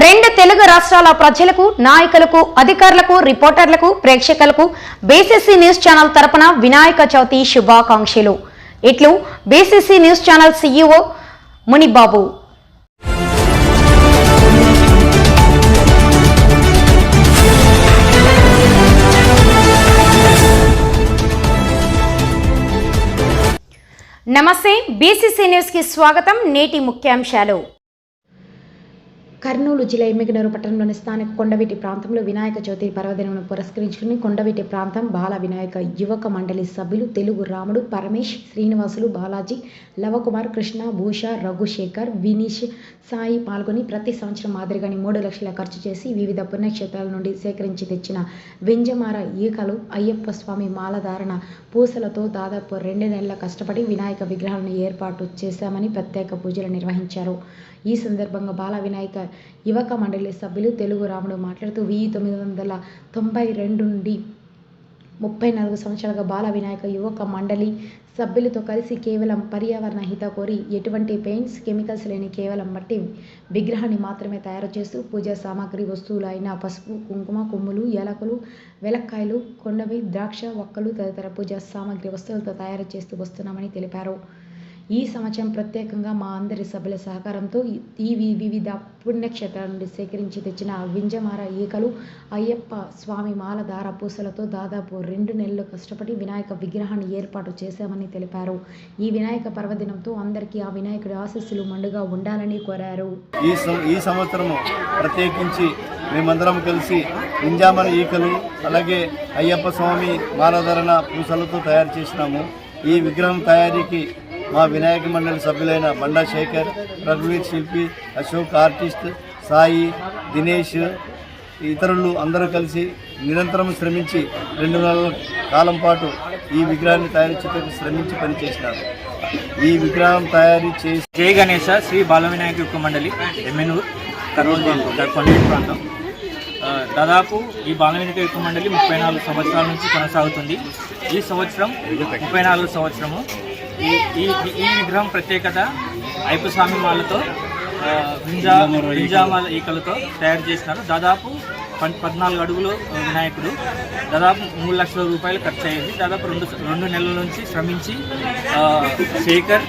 రెండు తెలుగు రాష్ట్రాల ప్రజలకు నాయకులకు అధికారులకు రిపోర్టర్లకు ప్రేక్షకులకు బీసీసీ న్యూస్ ఛానల్ తరపున వినాయక చవితి శుభాకాంక్షలు. ఇట్లు BCC news channel CEO Munibabu. నమస్తే బీసీసీ న్యూస్కి స్వాగతం నేటి ముఖ్యాంశాలు. కర్నూలు జిల్లా ఎమ్మిగనూరు పట్టణంలోని స్థానిక కొండవీటి ప్రాంతంలో వినాయక చవితి పర్వదినమును పురస్కరించుకుని కొండవీటి ప్రాంతం బాల వినాయక యువక మండలి సభ్యులు తెలుగు రాముడు పరమేష్ శ్రీనివాసులు బాలాజీ లవకుమార్ కృష్ణ భూష రఘుశేఖర్ వినీష్ సాయి పాల్గొని ప్రతి సంవత్సరం మాదిరిగాని మూడు లక్షల ఖర్చు చేసి వివిధ పుణ్యక్షేత్రాల నుండి సేకరించి తెచ్చిన వెంజమార ఈకలు అయ్యప్ప స్వామి మాలధారణ పూసలతో దాదాపు రెండు నెలల కష్టపడి వినాయక విగ్రహాలను ఏర్పాటు చేశామని ప్రత్యేక పూజలు నిర్వహించారు. ఈ సందర్భంగా బాల వినాయక యువక మండలి సభ్యులు తెలుగు రాముడు మాట్లాడుతూ వెయ్యి తొమ్మిది వందల తొంభై రెండు నుండి ముప్పై నాలుగు సంవత్సరాలుగా బాల వినాయక యువక మండలి సభ్యులతో కలిసి కేవలం పర్యావరణ హిత కోరి ఎటువంటి పెయింట్స్ కెమికల్స్ లేని కేవలం మట్టి విగ్రహాన్ని మాత్రమే తయారు చేస్తూ పూజా సామాగ్రి వస్తువులు అయిన పసుపు కుంకుమ కొమ్ములు యాలకులు వెలక్కాయలు కొండవి ద్రాక్ష ఒక్కలు తదితర పూజా సామాగ్రి వస్తువులతో తయారు చేస్తూ వస్తున్నామని తెలిపారు. ఈ సంవత్సరం ప్రత్యేకంగా మా అందరి సభ్యుల సహకారంతో ఈ వివిధ పుణ్యక్షేత్రాల నుండి సేకరించి తెచ్చిన వింజమార ఈకలు అయ్యప్ప స్వామి మాల దార పూసలతో దాదాపు రెండు నెలలు కష్టపడి వినాయక విగ్రహాన్ని ఏర్పాటు చేశామని తెలిపారు. ఈ వినాయక పర్వదినంతో అందరికీ ఆ వినాయకుడి ఆశస్సులు మండుగా ఉండాలని కోరారు. ఈ ఈ సంవత్సరము ప్రత్యేకించి మేమందరం కలిసి వింజామర ఈకలు అలాగే అయ్యప్ప స్వామి మాలధరణ పూసలతో తయారు చేసినాము. ఈ విగ్రహం తయారీకి మా వినాయక మండలి సభ్యులైన బండా శేఖర్ రఘువీర్ శిల్పి అశోక్ ఆర్టిస్ట్ సాయి దినేష్ ఇతరులు అందరూ కలిసి నిరంతరం శ్రమించి రెండు నెలల కాలం పాటు ఈ విగ్రహాన్ని తయారు చేయడానికి శ్రమించి పనిచేసినారు. ఈ విగ్రహం తయారు చేసి జయ గణేష శ్రీ బాలవినాయక యొక్క మండలి ఎమ్మెనూర్ కర్నూలు జిల్లా ప్రాంతం. దాదాపు ఈ బాలవినాయక యొక్క మండలి ముప్పై నాలుగు సంవత్సరాల నుంచి కొనసాగుతుంది. ఈ సంవత్సరం ముప్పై నాలుగు సంవత్సరము. ఈ ఈ ఈ విగ్రహం ప్రత్యేకత అయ్యప్ప స్వామి మాలతో ఆ, ఈకలతో తయారు చేసినారు. దాదాపు పన్- పద్నాలుగు అడుగులు వినాయకుడు. దాదాపు మూడు లక్షల రూపాయలు ఖర్చు అయ్యింది. దాదాపు రెండు రెండు నెలల నుంచి శ్రమించి శేఖర్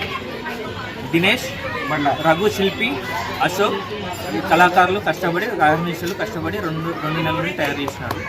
దినేష్ రఘు శిల్పి అశోక్ కళాకారులు కష్టపడి రాజనీషులు కష్టపడి రెండు రెండు నెలల నుండి తయారు చేసినారు.